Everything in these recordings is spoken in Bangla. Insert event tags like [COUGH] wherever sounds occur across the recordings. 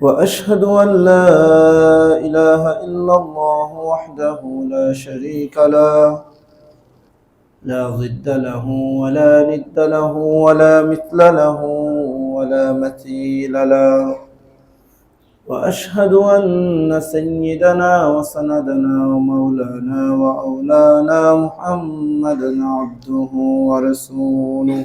وأشهد أن لا إله إلا الله وحده لا شريك له لا ضد له ولا ند له ولا مثل له ولا مثيل له. وأشهد أن سيدنا وسندنا ومولانا وأولانا محمدا عبده ورسوله.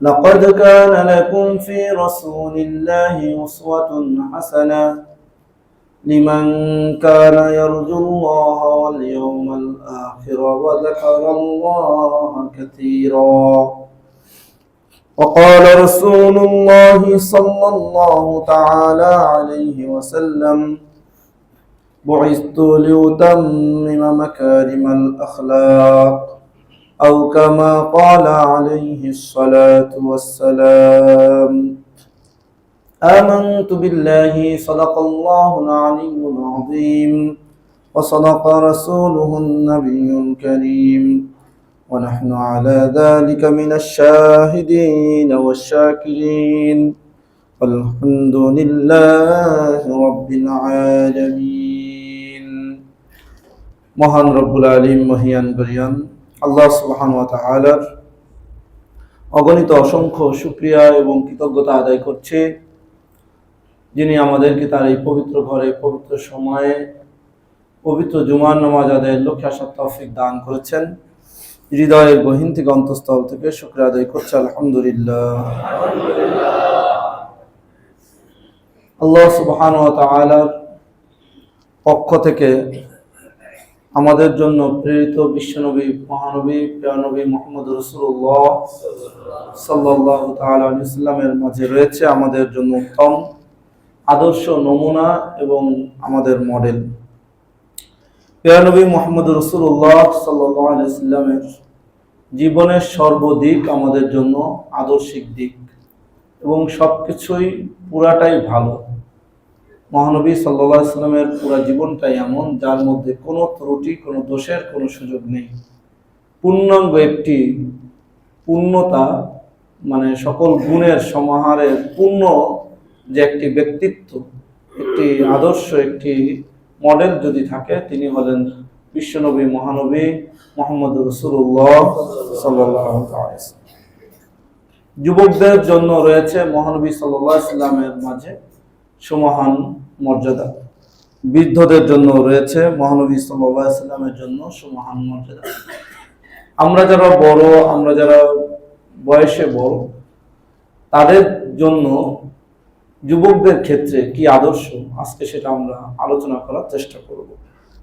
لقد كان لكم في رسول الله أسوة حسنة. لمن كان يرجو الله واليوم الآخر وذكر الله كثيرا. وقال رسول الله صلى الله تعالى عليه وسلم بعثت لأتمم مكارم الأخلاق. أو كما قال عليه الصلاة والسلام آمنت بالله صدق الله العلي العظيم وصدق رسوله النبي الكريم ونحن على ذلك من الشاهدين والشاكرين والحمد لله رب العالمين মহান রব্বুল আলিম মহিয়ান বরিয়ান আল্লাহ সুবহান ওয়া অগণিত অসংখ্য শুক্রিয়া এবং কৃতজ্ঞতা আদায় করছে, যিনি আমাদেরকে তার এই পবিত্র ঘরে, পবিত্র সময়ে, পবিত্র জুমার নামাজ আদায়ের লক্ষ্যে আসার দান করেছেন। হৃদয়ের গহীন থেকে অন্তঃস্থল থেকে শুক্রিয়া আদায় করছে, আলহামদুলিল্লাহ। আল্লাহ সুবহান পক্ষ থেকে আমাদের জন্য প্রেরিত বিশ্বনবী, মহানবী, প্রিয়নবী মোহাম্মদ রসুল্লাহ সাল্লাহ তালামের মাঝে রয়েছে আমাদের জন্য উত্তম আদর্শ নমুনা এবং আমাদের মডেল। প্রিয়নবী মোহাম্মদ রসুল্লাহ সাল্লামের জীবনের সর্বদিক আমাদের জন্য আদর্শিক দিক এবং সব কিছুই পুরাটাই ভালো। মহানবী সাল্লা সাল্লামের পুরা জীবনটাই এমন, যার মধ্যে কোনো ত্রুটি, কোনো দোষের কোনো সুযোগ নেই। পূর্ণাঙ্গ একটি পূর্ণতা মানে সকল গুণের সমাহারের পূর্ণ যে একটি ব্যক্তিত্ব, একটি আদর্শ, একটি মডেল যদি থাকে, তিনি হলেন বিশ্বনবী, মহানবী মোহাম্মদ রসুল্লাহ সাল্লাহ যুবকদের জন্য রয়েছে মহানবী সাল্লাহ সাল্লামের মাঝে সুমহান মর্যাদা। বৃদ্ধদের জন্য রয়েছে, মহানবী সাল্লামের জন্য সুমহান মর্যাদা। আমরা যারা বড়, আমরা যারা বয়সে বড়, তাদের জন্য যুবকদের ক্ষেত্রে কি আদর্শ? আজকে সেটা আমরা আলোচনা করার চেষ্টা করব।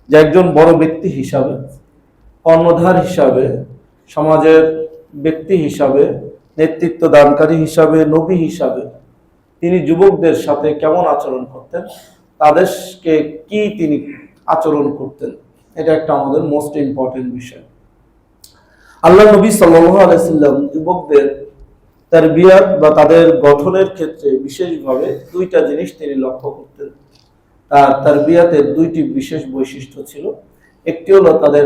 যে একজন বড় ব্যক্তি হিসাবে, কর্ণধার হিসাবে, সমাজের ব্যক্তি হিসাবে নেতৃত্ব দানকারী হিসাবে, নবী হিসাবে তিনি যুবকদের সাথে কেমন আচরণ করতেন? তাদেরকে কি তিনি আচরণ করতেন? এটা একটা আমাদের মোস্ট ইম্পর্টেন্ট বিষয়। আল্লাহ নবী সাল্লাম যুবকদের তার বিয়াত বা তাদের গঠনের ক্ষেত্রে বিশেষভাবে দুইটা জিনিস তিনি লক্ষ্য করতেন। তার তার বিয়াতের দুইটি বিশেষ বৈশিষ্ট্য ছিল। একটি হলো তাদের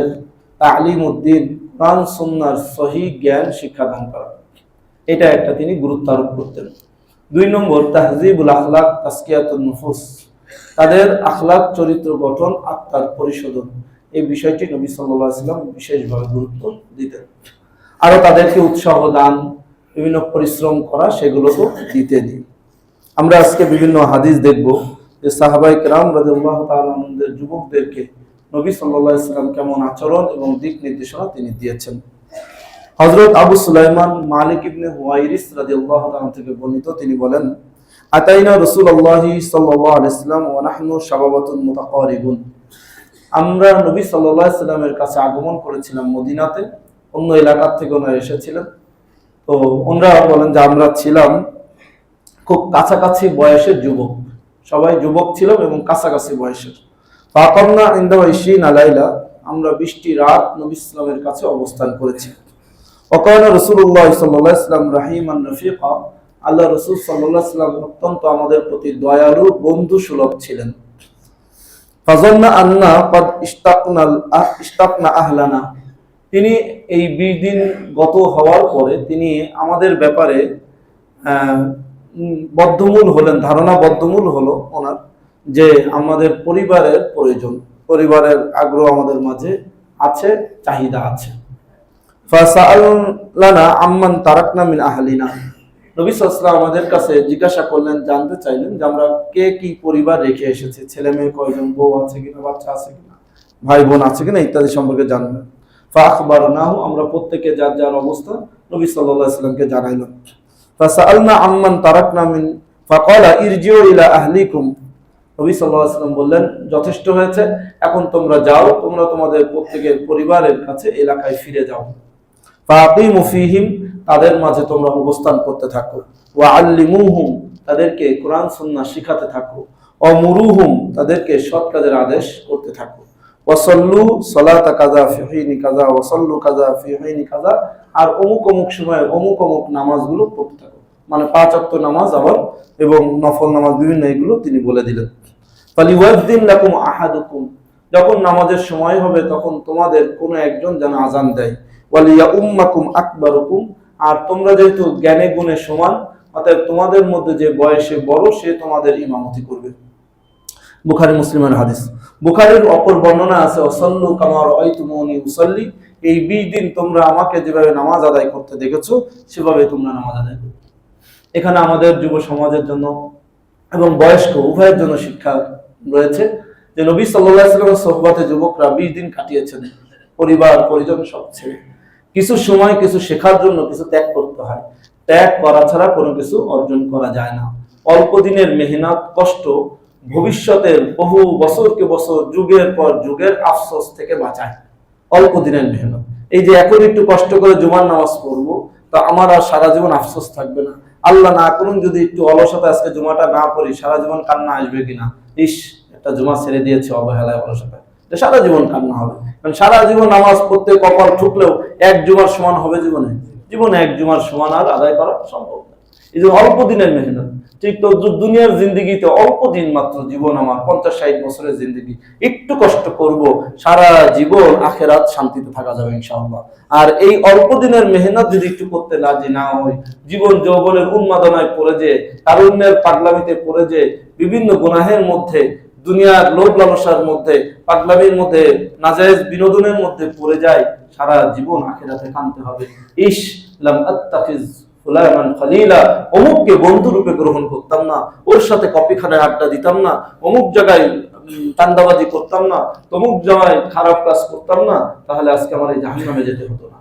তালিম উদ্দিন প্রাণ সন্ন্যার সহি জ্ঞান শিক্ষাদান করা। এটা একটা তিনি গুরুত্ব আরোপ করতেন। দুই নম্বর, তাহজিবুল আখলাক তাস্কিয়াতুল নুফুস। তাদের আখলাক, চরিত্র গঠন, আত্মার পরিশোধন। এই বিষয়টি নবী সাল্লাহ ইসলাম বিশেষভাবে গুরুত্ব দিতেন। আরও তাদেরকে উৎসাহ দান, বিভিন্ন পরিশ্রম করা সেগুলো তো দিতে দিই আমরা আজকে বিভিন্ন হাদিস দেখব যে সাহাবাই কেরাম রাদিয়াল্লাহু তাআলা আনহুদের যুবকদেরকে নবী সাল্লাল্লাহু আলাইহি সাল্লাম কেমন আচরণ এবং দিক নির্দেশনা তিনি দিয়েছেন। হযরত আবু সুলাইমান মালিক ইবনে হুয়াইরিস রাদিয়াল্লাহু তাআলা থেকে বর্ণিত, তিনি বলেন, আতাইনা রাসূলুল্লাহি সাল্লাল্লাহু আলাইহি সাল্লাম ওয়া নাহনু শাবাবাতুন মুতাকারিবুন। আমরা নবী সাল্লাল্লাহু আলাইহি সাল্লামের কাছে আগমন করেছিলাম মদিনাতে, অন্য এলাকার থেকে ওনারা এসেছিলেন। তো ওনারা বলেন যে আমরা ছিলাম খুব কাছাকাছি বয়সের যুবক। সবাই যুবক ছিলাম এবং কাছাকাছি বয়সের। ফাকমনা ইন্দা ইশিন আলাইলা, আমরা বৃষ্টি রাত নবী ইসলামের কাছে অবস্থান করেছি। অকান রসুল্লাহ সাল্লাহ ইসলাম রাহিমান রফিকা আল্লাহ রসুল সাল্লাহ ইসলাম অত্যন্ত আমাদের প্রতি দয়ালু বন্ধু সুলভ ছিলেন। ফাজন্না আন্না কদ ইস্তাকনাল ইস্তাকনা আহলানা। তিনি এই বিশ দিন গত হওয়ার পরে তিনি আমাদের ব্যাপারে বদ্ধমূল হলেন, ধারণা বদ্ধমূল হলো ওনার, যে আমাদের পরিবারের প্রয়োজন, পরিবারের আগ্রহ আমাদের মাঝে আছে, চাহিদা আছে। আম্মান তারাকনা মিন আহলিনা। নবী আমাদের কাছে জিজ্ঞাসা করলেন, জানতে চাইলেন যে আমরা কে কি পরিবার রেখে এসেছি? ছেলে মেয়ে কয়জন, বউ আছে কিনা, বাচ্চা আছে কিনা, ভাই বোন আছে কিনা ইত্যাদি সম্পর্কে জানবেন আমরা প্রত্যেকে যার যার অবস্থা আম্মান মিন সাল্লাম বললেন, যথেষ্ট হয়েছে, এখন তোমরা যাও, তোমরা তোমাদের প্রত্যেকের পরিবারের কাছে এলাকায় ফিরে যাও। তাদের মাঝে তোমরা অবস্থান করতে থাকো। আল্লিমুহুম তাদেরকে কোরআন, সুন্নাহ শিখাতে থাকো। অমুরুহুম তাদেরকে সৎ কাজের আদেশ করতে থাকো। সলাতা কাজা ফিহিনি কাজা কাজা ফিহিনি কাজা আর অমুক অমুক সময়ে অমুক অমুক নামাজগুলো পড়তে থাকো। মানে পাঁচ অক্ত নামাজ আবার, এবং নফল নামাজ বিভিন্ন এগুলো তিনি বলে দিলেন। লাকুম আহাদুকুম, যখন নামাজের সময় হবে তখন তোমাদের কোনো একজন যেন আজান দেয়। ওয়ালিয়া উম্মাকুম আর তোমরা যেহেতু জ্ঞানে গুণে সমান তোমাদের মধ্যে যে বয়সে বড়, সে তোমাদের ইমামতি করবে। বুখারি মুসলিমের হাদিস। বুখারির অপর বর্ণনা আছে কামার উসল্লি এই বিশ দিন তোমরা আমাকে যেভাবে নামাজ আদায় করতে দেখেছ, সেভাবে তোমরা নামাজ আদায় করবে এখানে আমাদের যুব সমাজের জন্য এবং বয়স্ক উভয়ের জন্য শিক্ষা রয়েছে যে নবী সাল্লাহ সাল্লামের সোহবাতে যুবকরা বিশ দিন কাটিয়েছেন। পরিবার, পরিজন, সব ছেড়ে কিছু সময়, কিছু শেখার জন্য কিছু ত্যাগ করতে হয়। ত্যাগ করা ছাড়া কোনো কিছু অর্জন করা যায় না। অল্প দিনের মেহনত, কষ্ট ভবিষ্যতের বহু বছরকে বছর, যুগের পর যুগের আফসোস থেকে বাঁচায়। অল্প দিনের মেহনত। এই যে এখন একটু কষ্ট করে জুমার নামাজ পড়ব, তা আমার আর সারা জীবন আফসোস থাকবে না। আল্লাহ না করুন যদি একটু অলসতা আজকে জুমাটা না পড়ি, সারা জীবন কান্না আসবে কিনা? ইস, একটা জুমা ছেড়ে দিয়েছে অবহেলায় অলসতা সারা জীবন কান্না হবে। সারা জীবন নামাজ পড়তে কপাল ঠুকলেও এক জুমার সমান হবে জীবনে। জীবনে এক জুমার সমান আর আদায় করা সম্ভব না। এই যে অল্প দিনের মেহনত, ঠিক তো দুনিয়ার জিন্দগিতে অল্প দিন মাত্র জীবন আমার, পঞ্চাশ ষাট বছরের জিন্দগি। একটু কষ্ট করব, সারা জীবন আখেরাত শান্তিতে থাকা যাবে ইনশাআল্লাহ। আর এই অল্প দিনের মেহনত যদি একটু করতে রাজি না হয় জীবন যৌবনের উন্মাদনায় পড়ে যে তারুণ্যের পাগলামিতে পড়ে যে বিভিন্ন গুনাহের মধ্যে দুনিয়ার লোভ লালসার মধ্যে পাগলামির মধ্যে নাজায়েজ বিনোদনের মধ্যে পড়ে যায় সারা জীবন আখেরাতে কানতে হবে। ইস লাম আত্তাখিজ ফুলানান খলিলা। অমুককে বন্ধু রূপে গ্রহণ করতাম না ওর সাথে কপিখানায় আড্ডা দিতাম না অমুক জায়গায় উম, চান্দাবাজি করতাম না তমুক জায়গায় খারাপ কাজ করতাম না তাহলে আজকে আমার এই জাহান্নামে যেতে হতো না।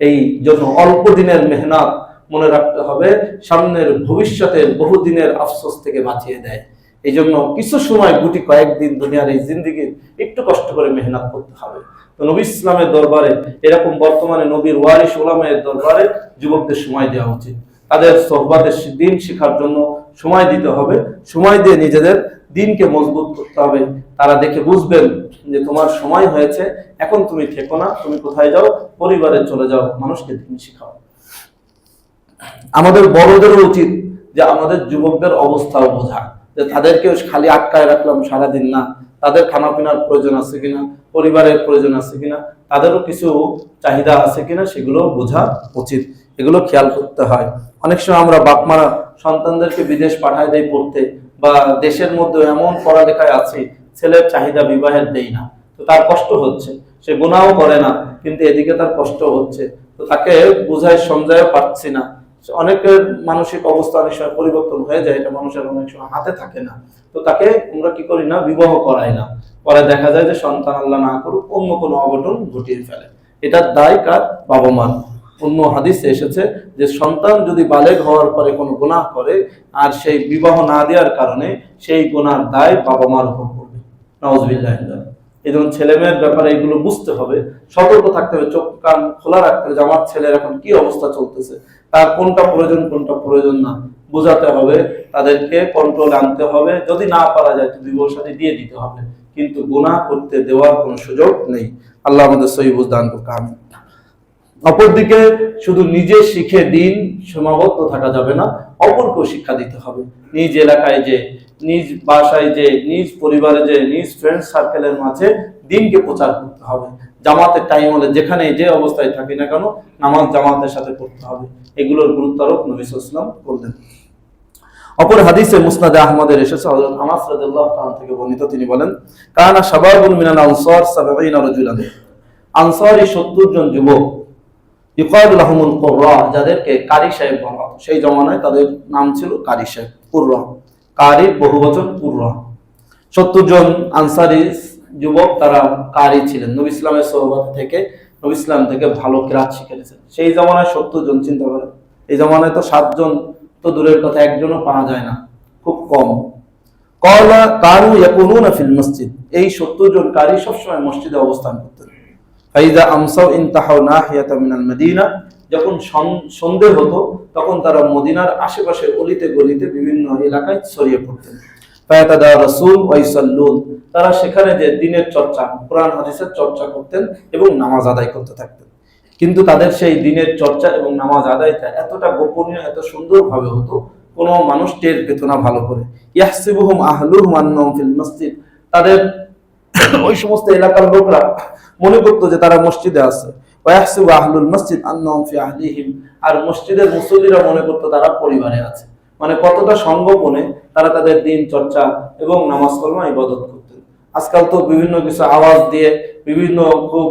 এই জন্য অল্প দিনের মেহনত মনে রাখতে হবে সামনের ভবিষ্যতের বহুদিনের আফসোস থেকে বাঁচিয়ে দেয়। এই জন্য কিছু সময় গুটি কয়েকদিন দুনিয়ার এই জিন্দিগির একটু কষ্ট করে মেহনত করতে হবে। তো নবী ইসলামের দরবারে, এরকম বর্তমানে নবীর ওয়ারিস ওলামের দরবারে যুবকদের সময় দেওয়া উচিত। তাদের সোহবাদের দিন শেখার জন্য সময় দিতে হবে। সময় দিয়ে নিজেদের দিনকে মজবুত করতে হবে। তারা দেখে বুঝবেন যে তোমার সময় হয়েছে, এখন তুমি থেকো না, তুমি কোথায় যাও, পরিবারে চলে যাও, মানুষকে দিন শেখাও। আমাদের বড়দেরও উচিত যে আমাদের যুবকদের অবস্থাও বোঝা যে তাদেরকে খালি আটকায় রাখলাম সারাদিন না। তাদের খানা পিনার প্রয়োজন আছে কিনা? পরিবারের প্রয়োজন আছে কিনা? তাদেরও কিছু চাহিদা আছে কিনা সেগুলো বোঝা উচিত। এগুলো খেয়াল করতে হয়। অনেক সময় আমরা বাপমারা সন্তানদেরকে বিদেশ পাঠায় দেয় পড়তে বা দেশের মধ্যে এমন পড়ালেখায় আছে, ছেলের চাহিদা বিবাহের দেই না। তো তার কষ্ট হচ্ছে। সে গুণাও করে না, কিন্তু এদিকে তার কষ্ট হচ্ছে। তো তাকে বুঝায় সমঝায় পারছি না। অনেকের মানসিক অবস্থা অনেক সময় পরিবর্তন হয়ে যায়, এটা মানুষের অনেক সময় হাতে থাকে না। তো তাকে আমরা কি করি না, বিবাহ করাই না। পরে দেখা যায় যে সন্তান আল্লাহ না করুক, অন্য কোনো অঘটন ঘটিয়ে ফেলে। এটার দায় কার? বাবা মার। অন্য হাদিসে এসেছে যে সন্তান যদি বালেগ হওয়ার পরে কোনো গুনাহ করে, আর সেই বিবাহ না দেওয়ার কারণে সেই গুনার দায় বাবা মার উপর পড়বে। নওয়াজবিল্লাহ জন্য ছেলে মেয়ের ব্যাপারে এগুলো বুঝতে হবে, সতর্ক থাকতে হবে, চোখ কান খোলা রাখতে হবে যে আমার ছেলের এখন কি অবস্থা চলতেছে, তার কোনটা প্রয়োজন কোনটা প্রয়োজন না। বোঝাতে হবে, তাদেরকে কন্ট্রোল আনতে হবে, যদি না পারা যায় তো সাথে দিয়ে দিতে হবে। কিন্তু গুনাহ করতে দেওয়ার কোনো সুযোগ নেই। আল্লাহ আমাদের সহি বুঝদান করুক, আমিন। অপরদিকে শুধু নিজে শিখে দিন, সীমাবদ্ধ থাকা যাবে না, অপরকেও শিক্ষা দিতে হবে। নিজ এলাকায় যে নিজ বাসায় যে, নিজ পরিবারে যে, নিজ ফ্রেন্ড সার্কেলের মাঝে দিনকে প্রচার করতে হবে। জামাতের টাইম হলে যেখানে যে অবস্থায় থাকি না কেন, নামাজ জামাতের সাথে করতে হবে। এগুলোর গুরুত্ব আরোপ নবী ইসলাম করলেন। অপর হাদিসে মুসনাদে আহমদের এসেছে, হযরত আনাস রাদিয়াল্লাহু তাআলা থেকে বর্ণিত, তিনি বলেন, কানা শাবাবুন মিনাল আনসার 70 রাজুলান। আনসারি 70 জন যুবক ইকাদ লাহুমুল কুররা, যাদেরকে কারি সাহেব বলা সেই জমানায় তাদের নাম ছিল কারি সাহেব কুররা। কারির বহুবচন পূর্ণ। সত্তর জন আনসারি যুবক তারা কারি ছিলেন। নবী ইসলামের সোহবত থেকে, নবী ইসলাম থেকে ভালো কিরাত শিখে নিয়েছেন সেই জমানায় 70 জন, চিন্তা করেন। এই জমানায় তো সাতজন তো দূরের কথা একজনও পাওয়া যায় না। খুব কম। কলা কারু ইয়াকুনুনা ফিল মসজিদ। এই সত্তর জন কারি সবসময় মসজিদে অবস্থান করতেন। নাহিয়াতা মিনাল মদিনা। যখন সন- সন্ধে হতো, তখন তারা মদিনার আশেপাশে অলিতে গলিতে বিভিন্ন এলাকায় ছড়িয়ে পড়তেন তারা সেখানে যে দিনের চর্চা, কোরআন হাদিসের চর্চা করতেন এবং নামাজ আদায় করতে থাকতেন। কিন্তু তাদের সেই দিনের চর্চা এবং নামাজ আদায়টা এতটা গোপনীয়, এত সুন্দরভাবে হতো, কোনো মানুষ টের পেত না ভালো করে। ইয়াহসিবুহুম আন্নাহুম ফিল মসজিদ। তাদের ওই সমস্ত এলাকার লোকরা মনে করতো যে তারা মসজিদে আছে। ওয়াহসিবু আহলুল মসজিদ ফি আহলিহিম। আর মসজিদের মুসল্লিরা মনে তারা পরিবারে আছে। মানে কতটা তারা তাদের দিন, চর্চা এবং নামাজ ইবাদত করতেন আজকাল তো বিভিন্ন কিছু আওয়াজ দিয়ে বিভিন্ন খুব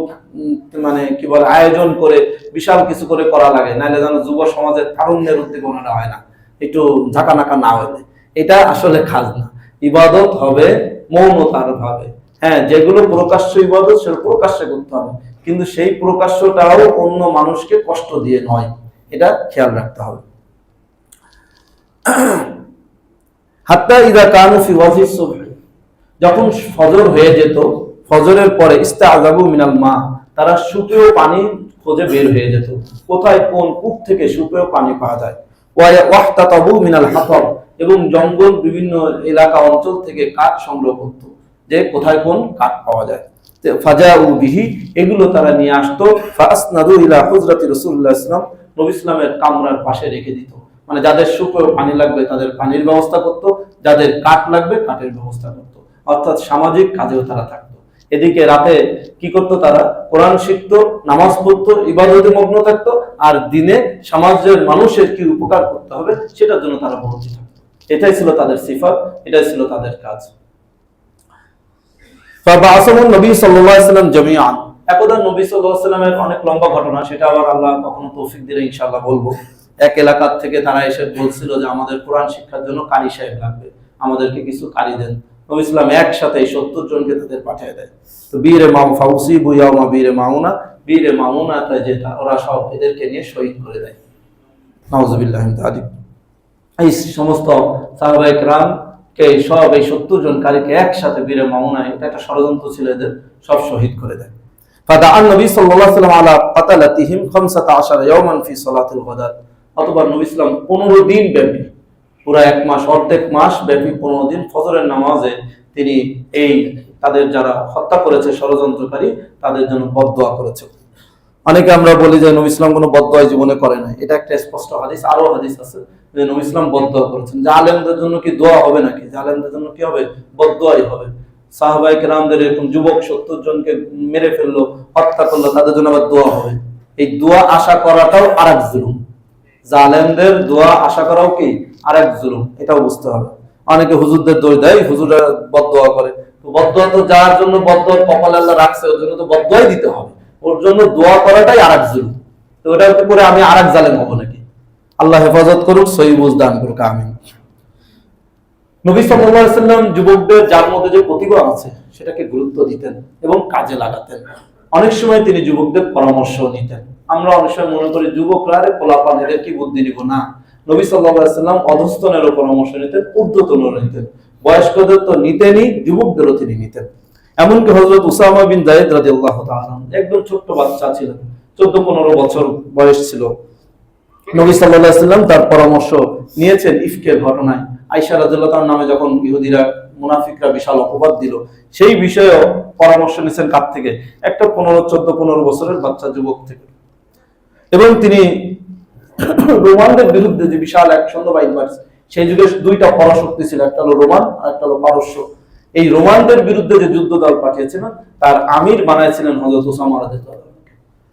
মানে কি বলে, আয়োজন করে বিশাল কিছু করে করা লাগে। নাহলে যেন যুব সমাজের তারুণ্যের উদ্দীপনাটা হয় না। একটু ঝাঁকানাকা না হলে। এটা আসলে খাজ না। ইবাদত হবে মৌনতার ভাবে। হ্যাঁ যেগুলো প্রকাশ্য ইবাদত সেটা প্রকাশ্যে করতে হবে। কিন্তু সেই প্রকাশ্যটাও অন্য মানুষকে কষ্ট দিয়ে নয়। এটা খেয়াল রাখতে হবে। হাত্তা ইদা কানু ফি ওয়াজি যখন ফজর হয়ে যেত, ফজরের পরে ইস্তাআজাবু মিনাল মা, তারা সুপেয় পানি খোঁজে বের হয়ে যেত। কোথায় কোন কূপ থেকে সুপেয় পানি পাওয়া যায়? ওয়া ওয়াহতাতাবু মিনাল হাতব এবং জঙ্গল বিভিন্ন এলাকা অঞ্চল থেকে কাঠ সংগ্রহ করত, যে কোথায় কোন কাঠ পাওয়া যায়। তে ফাজাউ বিহি এগুলো তারা নিয়ে আসতো। ফাসনাদু ইলা হুজরাতি রাসূলুল্লাহ ইসলাম নবী ইসলামের কামরার পাশে রেখে দিত। মানে যাদের সুপেয় পানি লাগবে তাদের পানির ব্যবস্থা করত, যাদের কাঠ লাগবে কাঠের ব্যবস্থা করত। অর্থাৎ সামাজিক কাজেও তারা থাকতো। এদিকে রাতে কি করতো তারা? কোরআন শিখতো, নামাজ পড়তো, ইবাদতে মগ্ন থাকতো, আর দিনে সমাজের মানুষের কি উপকার করতে হবে সেটার জন্য তারা বলতে থাকতো। এটাই ছিল তাদের সিফাত, এটাই ছিল তাদের কাজ। ফাবাসামুন নবী আলাইহি সাল্লাম জামিআন। একদা নবী আলাইহি সাল্লামের অনেক লম্বা ঘটনা, সেটা আবার আল্লাহ কখনো তৌফিক দিলে ইনশাআল্লাহ বলব। এক এলাকার থেকে তারা এসে বলছিল যে আমাদের কোরআন শিক্ষার জন্য কারি সাহেব লাগবে, আমাদেরকে কিছু কারি দেন। নবী ইসলাম একসাথে সত্তর জনকে তাদের পাঠিয়ে দেয়। তো বীরে মাম ফাউসি বুয়াউমা বীরে মামুনা বীরে মামুনা তাই যে তা- ওরা সব এদেরকে নিয়ে শহীদ করে দেয়। যালিক। এই সমস্ত সাহাবাহিক রামকে সব, এই সত্তর জন কারীকে একসাথে বীরে মামুনায়, এটা একটা ষড়যন্ত্র ছিল এদের, সব শহীদ করে দেয়। ফাদা নবী সাল্লাল্লাহু আলাইহি আলা কাতালাতিহিম 15 ইয়াওমান ফি সালাতিল অতঃপর নবী ইসলাম 15 দিন ব্যাপী, পুরো এক মাস, অর্ধেক মাস ব্যাপী 15 দিন ফজরের নামাজে তিনি এই তাদের যারা হত্যা করেছে, ষড়যন্ত্রকারী, তাদের জন্য বদদোয়া করেছে। অনেকে আমরা বলি যে নবী ইসলাম কোনো বদদোয়া জীবনে করে নাই। এটা একটা স্পষ্ট হাদিস আরও হাদিস আছে। যে ইসলাম বদদোয়া করেছেন। জালেমদের জন্য কি দোয়া হবে নাকি? জালেমদের জন্য কি হবে? বদদোয়াই হবে। রামদের এরকম যুবক সত্তর জনকে মেরে ফেলল, হত্যা করল, তাদের জন্য আবার দোয়া হবে। এই দোয়া আশা করাটাও জুলুম। জালেমদের দোয়া আশা করাও কি? জুলুম। এটাও বুঝতে হবে। অনেকে হুজুরদের দোষ দেয় হুজুরা বদদোয়া করে। তো বদদোয়া তো যার জন্য বদদোয়া কপাল আল্লাহ রাখছে, ওর জন্য তো বদদোয়াই দিতে হবে। ওর জন্য দোয়া করাটাই আরেক জুলুম। তো ওটা করে আমি আরেক জালেম হব নাকি? আল্লাহ হেফাজত করুক, সহি দান করুক, আমিন। নবী সাল্লাম যুবকদের যার মধ্যে যে প্রতিভা আছে, সেটাকে গুরুত্ব দিতেন এবং কাজে লাগাতেন। অনেক সময় তিনি যুবকদের পরামর্শ নিতেন। আমরা অনেক সময় মনে করি, যুবকরা, আরে পোলাপান, এদের কি বুদ্ধি না। নবী সাল্লাম অধস্তনেরও পরামর্শ নিতেন, ঊর্ধ্বতনেরও নিতেন। বয়স্কদের তো নিতেনই, যুবকদেরও তিনি নিতেন। এমনকি হযরত উসামা বিন জায়েদ রাদিয়াল্লাহু তাআলা, একদম ছোট্ট বাচ্চা ছিলেন, চোদ্দ পনেরো বছর বয়স ছিল। নবী সাল্লাল্লাহু সাল্লাম তার পরামর্শ নিয়েছেন ইফকের ঘটনায়। রাদিয়াল্লাহু তাআলার নামে যখন ইহুদিরা, মুনাফিকরা বিশাল অপবাদ দিল, সেই বিষয়েও পরামর্শ নিয়েছেন কার থেকে। একটা পনেরো, চোদ্দ, পনেরো বছরের বাচ্চা যুবক থেকে। এবং তিনি রোমানদের বিরুদ্ধে যে বিশাল এক সন্ধ্যা বাইক সেই যুগে দুইটা পরাশক্তি ছিল, একটা হলো রোমান আর একটা হলো পারস্য। এই রোমানদের বিরুদ্ধে যে যুদ্ধ দল পাঠিয়েছিলেন তার আমির বানাইছিলেন হজরত ওসামা তাআলা।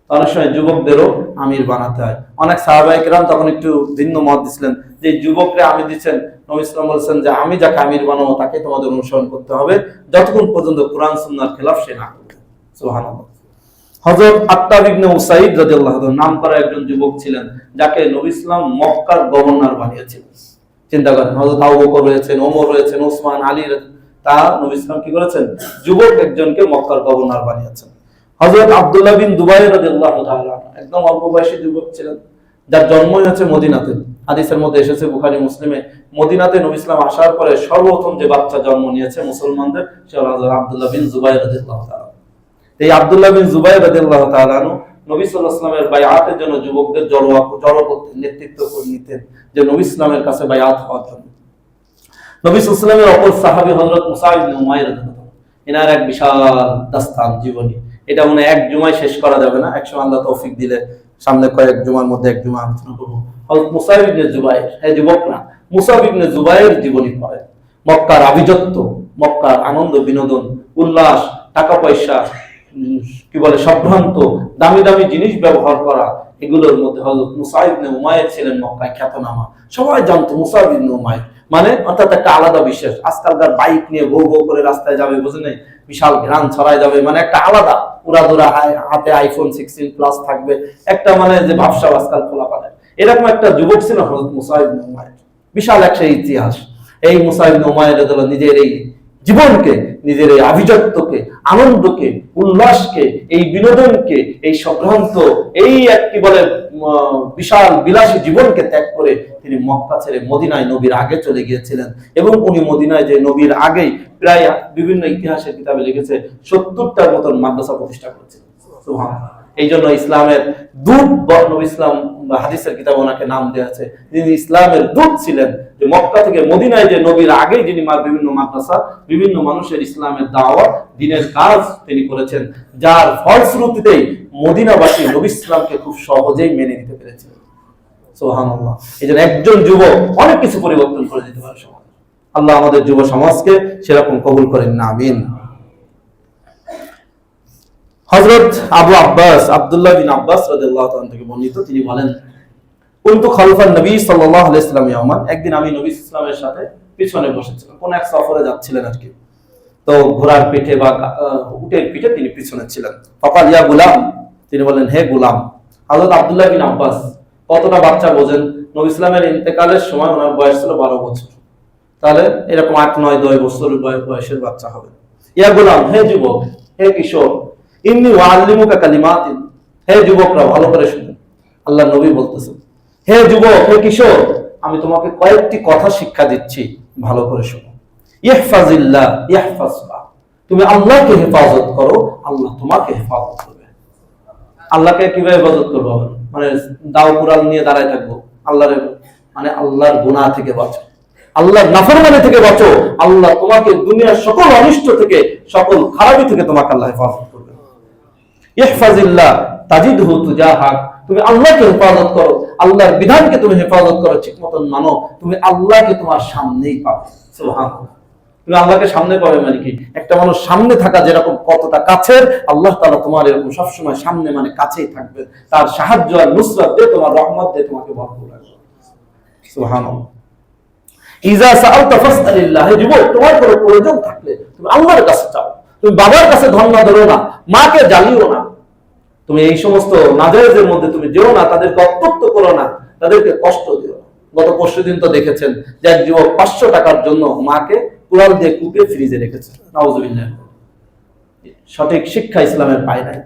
অনেক সময় যুবকদেরও আমির বানাতে হয়। অনেক সাহাবাহিকরাম তখন একটু ভিন্ন মত দিছিলেন যে, যুবকরা আমির দিচ্ছেন, নবী ইসলাম বলছেন যে, আমি যাকে আমির বানাবো তাকে তোমাদের অনুসরণ করতে হবে। যতক্ষণ পর্যন্ত কোরআন সুন্নার খেলাফ সে না করবে। সুবহানাল্লাহ। হযরত আত্তাব ইবনে উসাইদ নাম করা একজন যুবক ছিলেন, যাকে নবী ইসলাম মক্কার গভর্নর বানিয়েছিলেন চিন্তা করেন, হযরত আবু বকর রয়েছেন, ওমর রয়েছেন, ওসমান, আলী। তা নবী ইসলাম কি করেছেন? যুবক একজনকে মক্কার গভর্নর বানিয়েছেন। হযরত আব্দুল্লাহ বিন দুবাই রাদিয়াল্লাহু তাআলা একদম অল্প বয়সী যুবক ছিলেন, যার জন্মই হচ্ছে মদিনাতে। হাদিসের মধ্যে এসেছে, বুখারী, মুসলিমে মদিনাতে নবী ইসলাম আসার পরে সর্বপ্রথম যে বাচ্চা জন্ম নিয়েছে মুসলমানদের, সে হলো আব্দুল্লাহ বিন জুবাইর রাদিয়াল্লাহু তাআলা। এই আব্দুল্লাহ বিন জুবাইর রাদিয়াল্লাহু তাআলা নবী সাল্লাল্লাহু আলাইহি ওয়াসাল্লামের বায়াতের জন্য যুবকদের জড়ো জড়ো করতেন নেতৃত্ব নিতেন, যে নবী ইসলামের কাছে বায়াত হওয়ার জন্য। নবী সাল্লাল্লাহু আলাইহি ওয়াসাল্লামের অপর সাহাবী হযরত মুসা ইবনে উমাইর রাদিয়াল্লাহু তাআলা। এনার এক বিশাল দাস্তান জীবনী। এটা মনে এক জুমায় শেষ করা যাবে না। একসময় আল্লাহ তৌফিক দিলে সামনে কয়েক জুমার মধ্যে এক জুমা আলোচনা করব। জুবাইর হ্যাঁ মুসা ইবনে জুবাইর জীবনী মক্কার আভিজাত্য, মক্কার আনন্দ, বিনোদন, উল্লাস, টাকা পয়সা কি বলে, সম্ভ্রান্ত, দামি দামি জিনিস ব্যবহার করা, এগুলোর মধ্যে হযরত মুসা ইবনে উমাইর ছিলেন মক্কায় খ্যাতনামা। সবাই জানতো মুসা ইবনে উমাইর। মানে অর্থাৎ একটা আলাদা বিশ্বাস। আজকালকার বাইক নিয়ে বউ বউ করে রাস্তায় যাবে বুঝে নেই? বিশাল ঘ্রাণ ছড়ায় যাবে মানে একটা আলাদা পুরা হাই- হাতে আইফোন সিক্সটিন প্লাস থাকবে। একটা মানে যে ভাবসাব আজকাল খোলা পারে এরকম একটা যুবক ছিল হজরত মুসাইব নোমায়ের। বিশাল একটা ইতিহাস। এই মুসাইব নোমায়ের নিজের এই জীবনকে নিজের এই আভিজাত্যকে, আনন্দকে, উল্লাসকে, এই বিনোদনকে, এই সম্ভ্রান্ত এই এক কি বলে বিশাল বিলাসী জীবনকে ত্যাগ করে তিনি মক্কা ছেড়ে মদিনায় নবীর আগে চলে গিয়েছিলেন এবং উনি মদিনায় যে নবীর আগেই প্রায় বিভিন্ন ইতিহাসের কিতাবে লিখেছে, সত্তরটার মতন মাদ্রাসা প্রতিষ্ঠা করেছিলেন। এই জন্য ইসলামের দূত ব- নবী ইসলাম হাদিসের কিতাব ওনাকে নাম দেওয়া আছে। তিনি ইসলামের দূত ছিলেন, যে মক্কা থেকে মদিনায় যে নবীর আগেই যিনি বিভিন্ন মাদ্রাসা, বিভিন্ন মানুষের ইসলামের দাওয়াত, দিনের কাজ তিনি করেছেন, যার ফলশ্রুতিতেই মদিনাবাসী নবী ইসলামকে খুব সহজেই মেনে নিতে পেরেছিলেন সোহানুল্লাহ এই জন্য একজন যুবক অনেক কিছু পরিবর্তন করে দিতে পারে সমাজ। আল্লাহ আমাদের যুব সমাজকে সেরকম কবুল করেন না, আমিন। হযরত আবু আব্বাস, আব্দুল্লাহ বিন আব্বাস রাদিয়াল্লাহু তাআলা থেকে বর্ণিত, তিনি বলেন কুনতু খালফান নবী সাল্লাল্লাহু আলাইহি ইয়াওমান একদিন আমি নবী ইসলামের সাথে পিছনে বসেছিলাম, কোন এক সফরে যাচ্ছিলেন আর কি তো ঘোড়ার পিঠে বা উটের পিঠে তিনি পিছনে ছিলেন। ফকাল, ইয়া গুলাম। তিনি বলেন হে গুলাম, হযরত আব্দুল্লাহ বিন আব্বাস, কতটা বাচ্চা বোঝেন? নবী ইসলামের ইন্তেকালের সময় ওনার বয়স ছিল বারো বছর। তাহলে এরকম আট, নয়, দশ বছর বয়- বয়সের বাচ্চা হবে। ইয়া গোলাম, হে যুবক, হে কিশোর কালিমাতিন হে যুবকরা, ভালো করে শুনুন। আল্লাহ নবী হে যুবক, হে কিশোর, আমি তোমাকে কয়েকটি কথা শিক্ষা দিচ্ছি, ভালো করে শুনো ইহফাজকা তুমি আল্লাহকে হেফাজত করো, আল্লাহ তোমাকে হেফাজত করবে। আল্লাহকে কীভাবে হেফাজত করব মানে দাও কুরাল নিয়ে দাঁড়ায় থাকব। আল্লাহর মানে আল্লাহর গুনাহ থেকে বাঁচো। আল্লাহর নাফরমানি থেকে বাঁচো। আল্লাহ তোমাকে দুনিয়ার সকল অনিষ্ট থেকে, সকল খারাপি থেকে তোমাকে আল্লাহ হেফাজত ইহফাজিল্লাহ, তাজিদহু তুজাহাক তুমি আল্লাহকে হেফাজত করো, আল্লাহর বিধানকে তুমি হেফাজত করো ঠিক মতন মানো, তুমি আল্লাহকে তোমার সামনেই পাবে। তুমি আল্লাহকে সামনে পাবে মানে কি? একটা মানুষ সামনে থাকা যেরকম কতটা কাছের, আল্লাহ তাআলা তোমার এরকম সবসময় সামনে মানে কাছেই থাকবে। তার সাহায্য আর নুসরাত দিয়ে তোমার রহমত দিয়ে তোমাকে ভরপুর রাখবে। সুবহানাল্লাহ। ইজা সাআলতা ফাসআলিল্লাহ, হে যুবক, তোমার কোনো প্রয়োজন থাকলে তুমি আল্লাহর কাছে চাও তুমি বাবার কাছে ধন না ধরো না, মাকে জ্বালিও না। তুমি এই সমস্ত নাজায়েজের মধ্যে তুমি যেও না, তাদেরকে অত্যক্ত করো না, তাদেরকে কষ্ট দিও গত পরশু দিন তো দেখেছেন যে এক যুবক পাঁচশো টাকার জন্য মাকে কুড়াল দিয়ে কুপে ফ্রিজে রেখেছে। সঠিক শিক্ষা ইসলামের পায় নাই।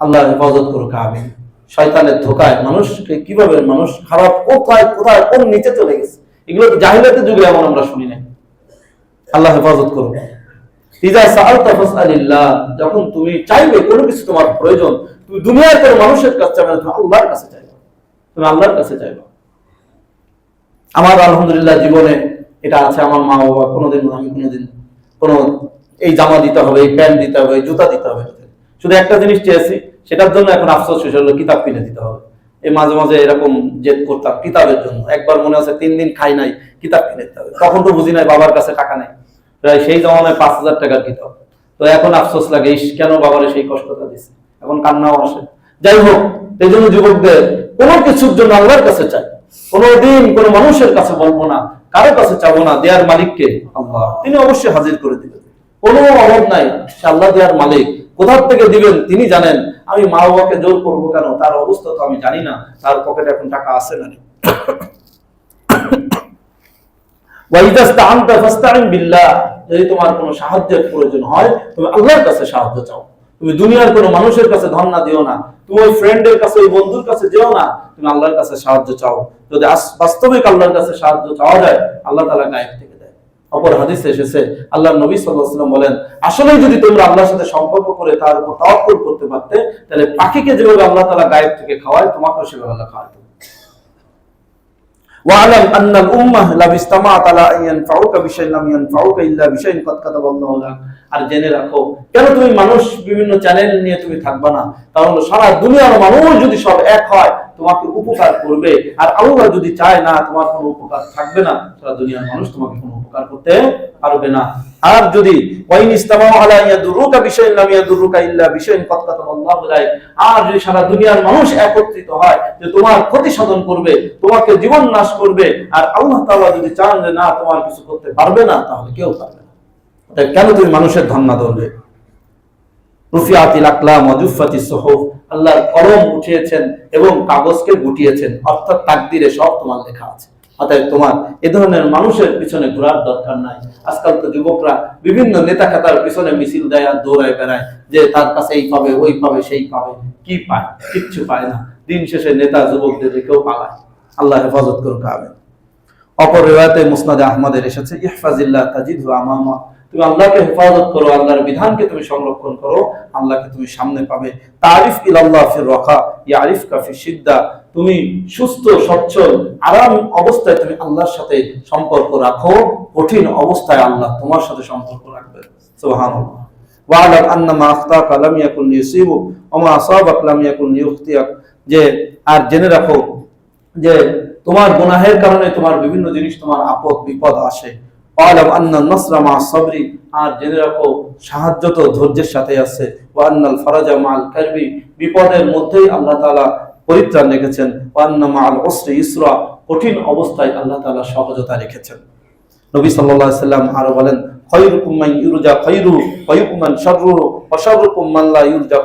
আল্লাহ হেফাজত করুক, আমিন। শয়তানের ধোকায় মানুষকে কীভাবে মানুষ খারাপ কোথায় কোথায়, কোন নিচে চলে গেছে? এগুলো তো জাহিলাতের যুগে এমন আমরা শুনি নাই। আল্লাহ হেফাজত করুক। যখন তুমি চাইবে কোনো কিছু তোমার প্রয়োজন, তুমি দুনিয়ার কোনো মানুষের কাছে চাইবে তুমি আল্লাহর কাছে চাইবে। তুমি আল্লাহর কাছে চাইবে। আমার আলহামদুলিল্লাহ জীবনে এটা আছে, আমার মা বাবা কোনোদিন আমি কোনোদিন কোনো এই জামা দিতে হবে, এই প্যান্ট দিতে হবে জুতা দিতে হবে। শুধু একটা জিনিস চেয়েছি, সেটার জন্য এখন আফসোস শেষ হলো কিতাব কিনে দিতে হবে। এই মাঝে মাঝে এরকম জেদ করতাম কিতাবের জন্য। একবার মনে আছে তিন দিন খাই নাই, কিতাব কিনে দিতে হবে। তখন তো বুঝি নাই বাবার কাছে টাকা নেই। প্রায় সেই জমানায় পাঁচ হাজার টাকার কিতাব তো এখন আফসোস লাগে, ইস, কেন বাবারে সেই কষ্টটা দিছে? এখন কান্নাও আসে। যাই হোক, এই জন্য যুবকদের কোনো কিছুর জন্য আল্লাহর কাছে চাই। কোনোদিন কোনো মানুষের কাছে বলব না, কারও কাছে চাবো না, দেয়ার মালিককে আল্লাহ। তিনি অবশ্যই হাজির করে দিবেন। কোনো অভাব নাই, সে আল্লাহ দেয়ার মালিক। কোথার থেকে দিবেন? তিনি জানেন। আমি মা বাবাকে জোর করব কেন? তার অবস্থা তো আমি জানি না। তার পকেটে এখন টাকা আছে না [COUGHS] বিল্লাহ। যদি তোমার কোনো সাহায্যের প্রয়োজন হয়, তুমি আল্লাহর কাছে সাহায্য চাও। তুমি দুনিয়ার কোনো মানুষের কাছে না দিও না। তুমি ওই ফ্রেন্ডের কাছে, ওই বন্ধুর কাছে যেও না, তুমি আল্লাহর কাছে সাহায্য চাও। যদি বাস্তবিক আল্লাহর কাছে সাহায্য চাওয়া যায়, আল্লাহ তাআলা গায়েব থেকে দেয়। অপর হাদিসে এসেছে আল্লাহ নবী ওয়াসাল্লাম বলেন আসলে যদি তোমরা আল্লাহর সাথে সম্পর্ক করে তার উপর তাওয়াক্কুল করতে পারতে, তাহলে পাখিকে যেভাবে আল্লাহ তাআলা গায়েব থেকে খাওয়ায়, তোমাকেও সেভাবে আল্লাহ খাওয়ায় واعلم ان الامه لو استمعت على ان ينفعوك بشيء لم ينفعوك الا بشيء قد كتب الله لك আর জেনে রাখো কেন তুমি মানুষ বিভিন্ন চ্যানেল নিয়ে তুমি থাকবা না কারণ সারা দুনিয়ার মানুষ যদি সব এক হয় তোমাকে উপকার করবে। আর আল্লাহ যদি চায় না, তোমার কোনো উপকার থাকবে না। সারা দুনিয়ার মানুষ তোমাকে কোনো উপকার করতে পারবে না। আর যদি, ওয়াইন আলা ইল্লা কাতাবাল্লাহু লাইক আর যদি সারা দুনিয়ার মানুষ একত্রিত হয় যে তোমার ক্ষতি সাধন করবে, তোমাকে জীবন নাশ করবে, আর আল্লাহ তাআলা যদি চান যে না, তোমার কিছু করতে পারবে না, তাহলে কেউ পারবে না। কেন তুমি মানুষের ধন্না ধরবে? রুফিয়াতিল আকলাম সুহুফ। আল্লাহর কলম উঠিয়েছেন এবং কাগজকে গুটিয়েছেন। অর্থাৎ তাকদিরে সব তোমার লেখা আছে। অতএব তোমার এ ধরনের মানুষের পিছনে ঘোরার দরকার নাই। আজকাল তো যুবকরা বিভিন্ন নেতা পিছনে মিছিল দেয় আর দৌড়ায় বেড়ায়, যে তার কাছে এই পাবে, ওই পাবে, সেই পাবে। কি পায়? কিচ্ছু পায় না। দিন শেষে নেতা যুবকদের কেউ পালায়। আল্লাহ হেফাজত করুক, আমেন। অপর রেওয়াতে মুসনাদে আহমদের এসেছে ইহফাজিল্লাহ তাজিদহু আমামা তুমি আল্লাহকে হেফাজত করো, আল্লাহর বিধানকে তুমি সংরক্ষণ করো, আল্লাহকে তুমি সামনে পাবে। তারিফ ইলাল্লাহ ফির রখা, ইয়ারিফকা ফি সিদ্দা তুমি সুস্থ, সচ্ছল, আরাম অবস্থায় তুমি আল্লাহর সাথে সম্পর্ক রাখো, কঠিন অবস্থায় আল্লাহ তোমার সাথে সম্পর্ক রাখবে। সুবহানাল্লাহ। ওয়ালাম আখতাকা ইয়াকুন আসাবাক লাম ইয়াকুন লিয়ুখতিয়াক। যে, আর জেনে রাখো যে, তোমার গুনাহের কারণে তোমার বিভিন্ন জিনিস, তোমার আপদ, বিপদ আসে। মা সাবরি, আর জেনে রাখো, সাহায্য তো ধৈর্যের সাথে আছে। মাল কারবি, বিপদের মধ্যেই আল্লাহ তাআলা পরিত্রাণ রেখেছেন। মাল উসরি ইসরা, কঠিন অবস্থায় আল্লাহ তাআলা সহজতা রেখেছেন। নবী সাল্লাল্লাহু সাল্লাম আরও বলেন খায়রুকুম মান ইউরজা খায়রু ওয়া ইউকমান শাররুহু, ওয়া শাররুকুম মান লা ইউরজা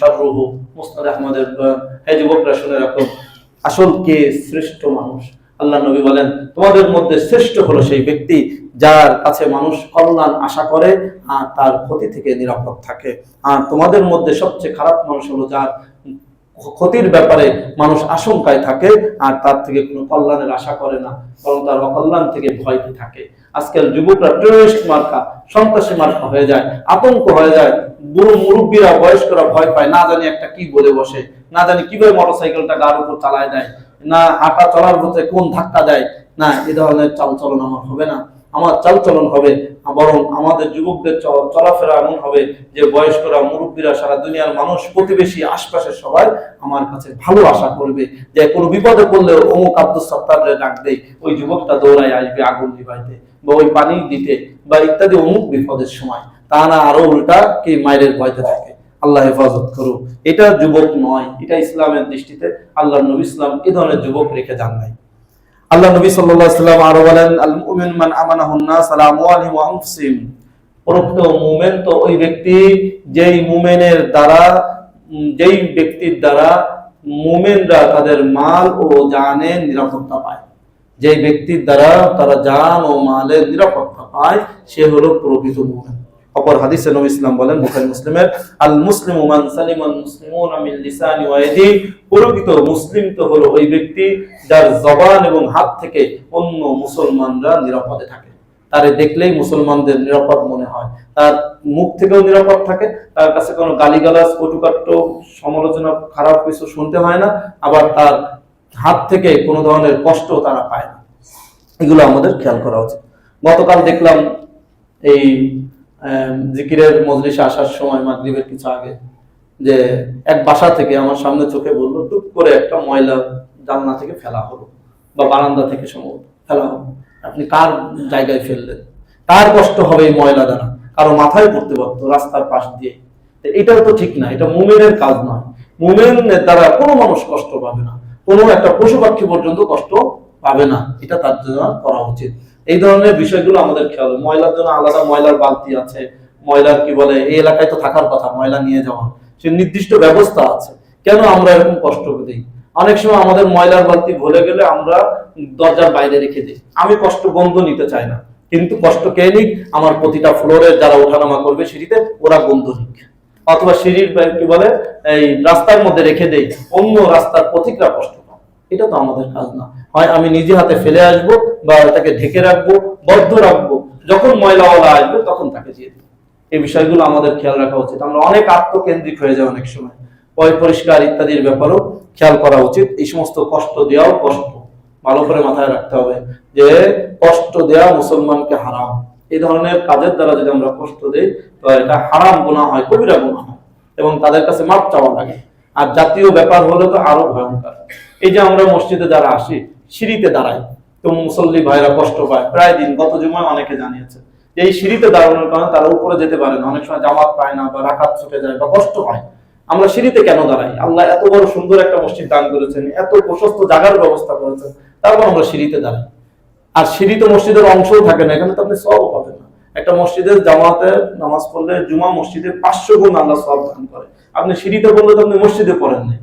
শাররুহু। আহমদের হে যুবকরা শুনে রাখো, আসল কে শ্রেষ্ঠ মানুষ? আল্লাহ নবী বলেন, তোমাদের মধ্যে শ্রেষ্ঠ হলো সেই ব্যক্তি যার কাছে মানুষ কল্যাণ আশা করে আর তার ক্ষতি থেকে নিরাপদ থাকে। আর তোমাদের মধ্যে সবচেয়ে খারাপ মানুষ হলো যার ক্ষতির ব্যাপারে মানুষ আশঙ্কায় থাকে আর তার থেকে কোনো কল্যাণের আশা করে না, বরং তার অকল্যাণ থেকে ভয় থাকে। আজকাল যুবকরা টেরোরিস্ট মার্কা, সন্ত্রাসী মার্কা হয়ে যায়, আতঙ্ক হয়ে যায়। বুড়ো মুরব্বীরা, বয়স্করা ভয় পায়, না জানি একটা কি বলে বসে, না জানি কীভাবে মোটরসাইকেলটা গার উপর চালায় দেয়। না, হাঁটা চলার পথে কোন ধাক্কা দেয়? না, এ ধরনের চালচলন আমার হবে না। আমার চালচলন হবে, বরং আমাদের যুবকদের চলাফেরা এমন হবে যে বয়স্করা, মুরব্বীরা, সারা দুনিয়ার মানুষ, প্রতিবেশী, আশপাশের সবাই আমার কাছে ভালো আশা করবে যে কোনো বিপদে পড়লে অমুক আব্দুল সত্তারে ডাক দেয় ওই যুবকটা দৌড়ায় আসবে আগুন নিভাইতে বা ওই পানি দিতে বা ইত্যাদি অমুক বিপদের সময়। তা না, আরও উল্টা কি মায়ের ভয়তে থাকে। আল্লাহ হেফাজত করু এটা যুবক নয়, এটা ইসলামের দৃষ্টিতে আল্লাহ নবী ইসলাম এ ধরনের যুবক রেখে যান নাই। আল্লাহ নবী সাল্লাল্লাহু আলাইহি সাল্লাম আরও বলেন আল মুমিন মান নাস আলা ওয়া আনফুসিহিম। প্রকৃত মুমিন তো ওই ব্যক্তি যেই মুমিনের দ্বারা, যেই ব্যক্তির দ্বারা মুমিনরা তাদের মাল ও জানের নিরাপত্তা পায়। যে ব্যক্তির দ্বারা তারা জান ও মালের নিরাপত্তা পায়, সে হলো প্রকৃত মুমিন। অপর হাদিসে নবী ইসলাম বলেন, বুখারী মুসলিমের আল মুসলিমু মান সালিমান মুসলিমুনা মিন লিসানি ওয়া প্রকৃত মুসলিম তো হলো ওই ব্যক্তি যার জবান এবং হাত থেকে অন্য মুসলমানরা নিরাপদে থাকে। তারে দেখলেই মুসলমানদের নিরাপদ মনে হয়। তার মুখ থেকেও নিরাপদ থাকে। তার কাছে কোনো গালিগালাজ, কটুকাট্য, সমালোচনা, খারাপ কিছু শুনতে হয় না। আবার তার হাত থেকে কোনো ধরনের কষ্ট তারা পায় না। এগুলো আমাদের খেয়াল করা উচিত। গতকাল দেখলাম এই জিকিরের মজলিসে আসার সময় মাগরিবের কিছু আগে যে এক বাসা থেকে আমার সামনে চোখে বলল, টুক করে একটা ময়লা জানলা থেকে ফেলা হলো বা বারান্দা থেকে সম্ভবত ফেলা হলো। আপনি কার জায়গায় ফেললেন? কার কষ্ট হবে এই ময়লা দ্বারা। কারও মাথায় পড়তে পারতো রাস্তার পাশ দিয়ে। এটাও তো ঠিক না, এটা মুমেনের কাজ নয়। মুমেনের দ্বারা কোনো মানুষ কষ্ট পাবে না। কোনো একটা পশু পাখি পর্যন্ত কষ্ট পাবে না। এটা তার জন্য করা উচিত। এই ধরনের বিষয়গুলো আমাদের খেয়াল ময়লার জন্য আলাদা ময়লার বালতি আছে। ময়লার কি বলে, এই এলাকায় তো থাকার কথা, ময়লা নিয়ে যাওয়া। সে নির্দিষ্ট ব্যবস্থা আছে। কেন আমরা এরকম কষ্ট দিই? অনেক সময় আমাদের ময়লার বালতি ভুলে গেলে আমরা দরজার বাইরে রেখে দিই। আমি কষ্ট গন্ধ নিতে চাই না। কিন্তু কষ্ট কে নিক? আমার প্রতিটা ফ্লোরের যারা ওঠানামা করবে সিঁড়িতে, ওরা গন্ধ নিক। অথবা সিঁড়ির কি বলে, এই রাস্তার মধ্যে রেখে দেই। অন্য রাস্তার পথিকরা কষ্ট পায় এটা তো আমাদের কাজ না। হয় আমি নিজে হাতে ফেলে আসব বা তাকে ঢেকে রাখব, বদ্ধ রাখব। যখন ময়লাওয়ালা আসবে, তখন তাকে দিয়ে দেবো। এই বিষয়গুলো আমাদের খেয়াল রাখা উচিত। আমরা অনেক আত্মকেন্দ্রিক হয়ে যাই অনেক সময়। পয় পরিষ্কার ইত্যাদির ব্যাপারেও খেয়াল করা উচিত। এই সমস্ত কষ্ট দেওয়াও কষ্ট। ভালো করে মাথায় রাখতে হবে যে কষ্ট দেওয়া মুসলমানকে হারাম। এই ধরনের কাজের দ্বারা যদি আমরা কষ্ট দিই, তো এটা হারাম গোনা হয়, কবিরা গোনা হয় এবং তাদের কাছে মাপ চাওয়া লাগে। আর জাতীয় ব্যাপার হলে তো আরও ভয়ঙ্কর। এই যে আমরা মসজিদে যারা আসি সিঁড়িতে দাঁড়ায়। তো মুসল্লি ভাইরা কষ্ট পায়। প্রায় দিন, গত জুমায় অনেকে জানিয়েছে এই সিঁড়িতে দাঁড়ানোর কারণে তারা উপরে যেতে পারে না। অনেক সময় জামাত পায় না বা রাখাত ছুটে যায় বা কষ্ট পায়। আমরা সিঁড়িতে কেন দাঁড়াই? আল্লাহ এত বড় সুন্দর একটা মসজিদ দান করেছেন, এত প্রশস্ত জায়গার ব্যবস্থা করেছেন, তারপর আমরা সিঁড়িতে দাঁড়াই। আর সিঁড়ি তো মসজিদের অংশও থাকে না, এখানে তো আপনি সব পাবেন না। একটা মসজিদের জামাতে নামাজ পড়লে জুমা মসজিদে পাঁচশো গুণ আল্লাহ সব দান করে। আপনি সিঁড়িতে পড়লে তো আপনি মসজিদে পড়েন নাই।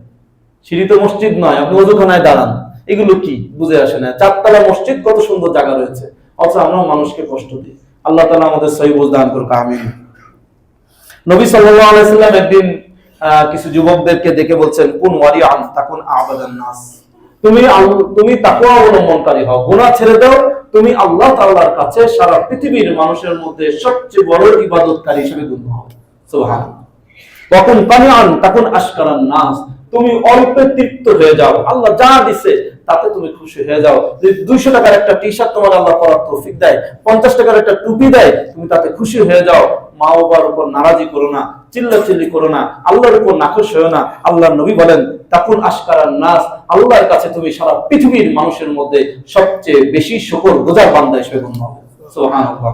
সিঁড়িতে মসজিদ নয়, আপনি অজুখানায় দাঁড়ান। এগুলো কি? বুঝে আসে না। চারতলা মসজিদ, কত সুন্দর জায়গা রয়েছে। অথচ আমরা মানুষকে কষ্ট দিই। আল্লাহ তালা আমাদের সহি দান করুক, আমিন। নবী সাল্লাম একদিন কিছু যুবকদেরকে দেখে বলছেন, কোন ওয়ারিয়ান তাকুন আবাদান নাস। তুমি তুমি তাকওয়া অবলম্বনকারী হও ছেড়ে দাও। তুমি আল্লাহ কাছে সারা পৃথিবীর মানুষের মধ্যে সবচেয়ে বড় ইবাদতকারী হিসেবে গণ্য সুবহানাল্লাহ। তখন কানিয়ান তখন আশকারান নাস। তুমি অল্পে তৃপ্ত হয়ে যাও। আল্লাহ যা দিছে তাতে তুমি খুশি হয়ে যাও। যে দুইশো টাকার একটা টি শার্ট তোমার আল্লাহ পরার তৌফিক দেয়, পঞ্চাশ টাকার একটা টুপি দেয়, তুমি তাতে খুশি হয়ে যাও। মা বাবার উপর নারাজি করো না চিল্লা চিল্লি করো না, আল্লাহর উপর নাখোশ হয়েও না। আল্লাহ নবী বলেন তখন আশকারান নাস আল্লাহর কাছে তুমি সারা পৃথিবীর মানুষের মধ্যে সবচেয়ে বেশি শকর গোজার বান্দা হিসেবে গণ্য হবে। সুবহানাল্লাহ।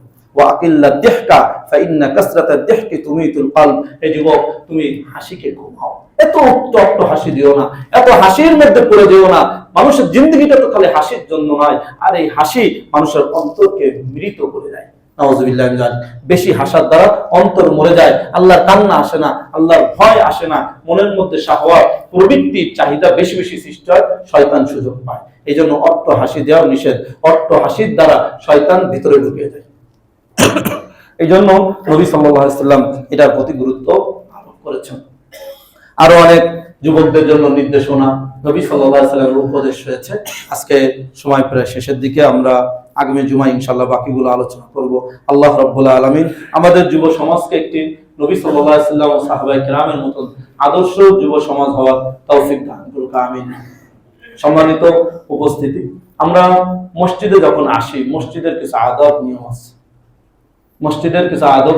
যুবক, তুমি হাসিকে ঘুমাও। এত উত্তপ্ত হাসি দিও না, এত হাসির মধ্যে পড়ে দিও না। মানুষের জিন্দগিটা তো খালি হাসির জন্য নয়, আর এই হাসি মানুষের অন্তরকে মৃত করে দেয়। বেশি হাসার দ্বারা অন্তর মরে যায়, আল্লাহর কান্না আসে না, আল্লাহর ভয় আসে না, মনের মধ্যে শাহওয়াত প্রবৃত্তির চাহিদা বেশি বেশি সৃষ্টি হয়, শয়তান সুযোগ পায়। এই জন্য অট্ট হাসি দেওয়া নিষেধ, অট্ট হাসির দ্বারা শয়তান ভিতরে ঢুকে যায় এই জন্য নবী সাল্লাম এটার প্রতি গুরুত্ব আরোপ করেছেন। আরও অনেক যুবকদের জন্য নির্দেশনা নবী সাল্লামের উপদেশ রয়েছে। আজকে সময় প্রায় শেষের দিকে আমরা আগামী জুমায় ইনশাল্লাহ বাকিগুলো আলোচনা করব। আল্লাহ রব্বুল্লাহ আলমিন আমাদের যুব সমাজকে একটি নবী সাল্লাম ও সাহাবাই কেরামের মতন আদর্শ যুব সমাজ হওয়ার তৌফিক দান করুক, আমিন। সম্মানিত উপস্থিতি, আমরা মসজিদে যখন আসি, মসজিদের কিছু আদব, নিয়ম আছে। মসজিদের কিছু আদব